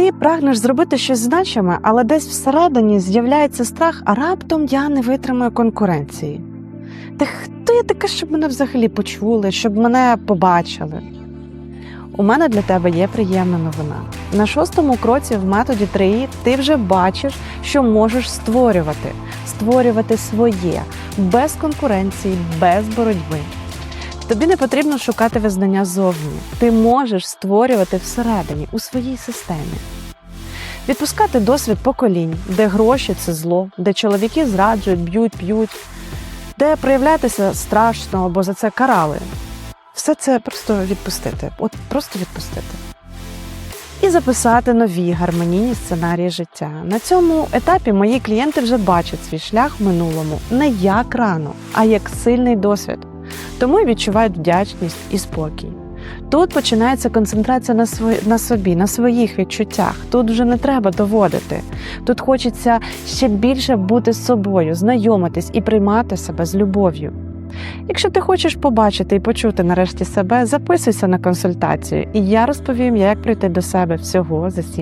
Ти прагнеш зробити щось значиме, але десь всередині з'являється страх, а раптом я не витримаю конкуренції. Та хто я така, щоб мене взагалі почули, щоб мене побачили? У мене для тебе є приємна новина. На шостому кроці в методі 3 ти вже бачиш, що можеш створювати, створювати своє, без конкуренції, без боротьби. Тобі не потрібно шукати визнання зовні. Ти можеш створювати всередині, у своїй системі. Відпускати досвід поколінь, де гроші це зло, де чоловіки зраджують, б'ють, п'ють, де проявлятися страшно або за це карали. Все це просто відпустити. От просто відпустити. І записати нові гармонійні сценарії життя. На цьому етапі мої клієнти вже бачать свій шлях в минулому не як рано, а як сильний досвід. Тому й відчувають вдячність і спокій. Тут починається концентрація на, свої, на собі, на своїх відчуттях. Тут вже не треба доводити. Тут хочеться ще більше бути з собою, знайомитись і приймати себе з любов'ю. Якщо ти хочеш побачити і почути нарешті себе, записуйся на консультацію, і я розповім, як прийти до себе всього за 7